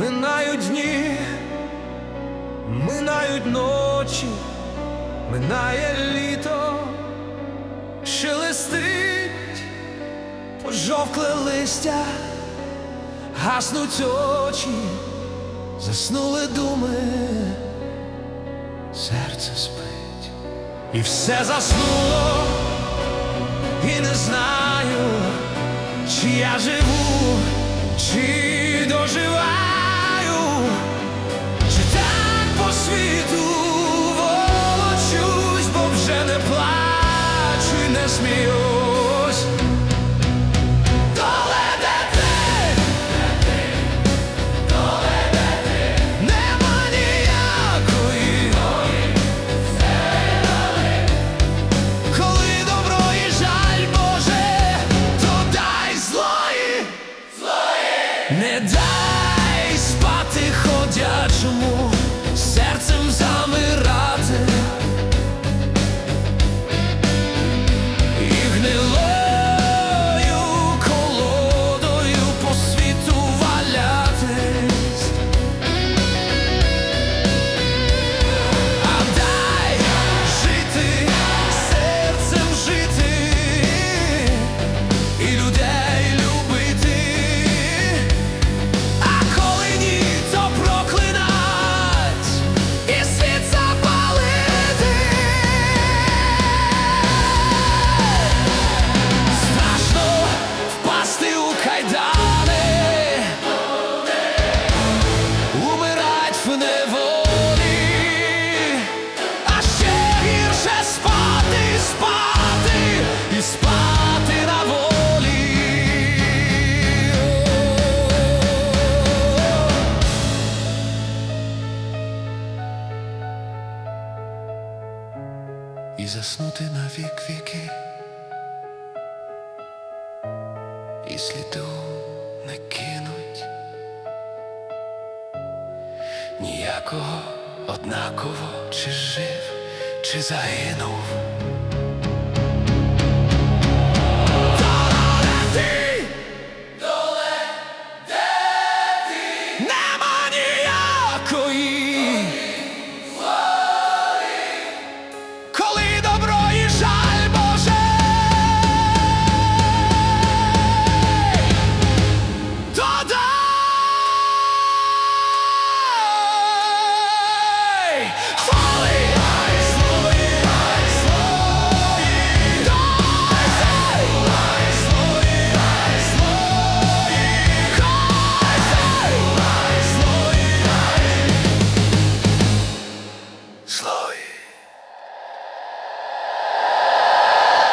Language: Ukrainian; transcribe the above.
Минають дні, минають ночі, минає літо, шелестить пожовкле листя, гаснуть очі, заснули думи, серце спить, і все заснуло, і не знаю, чи я живу, чи доживаю, і не сміюсь. Доледете, нема ніякої, коли добро і жаль Боже, то дай злої, не дай спати ходячому, серцем замирати. І заснути на вік віки. і сліду не кинуть ніякого однаково, чи жив, чи загинув.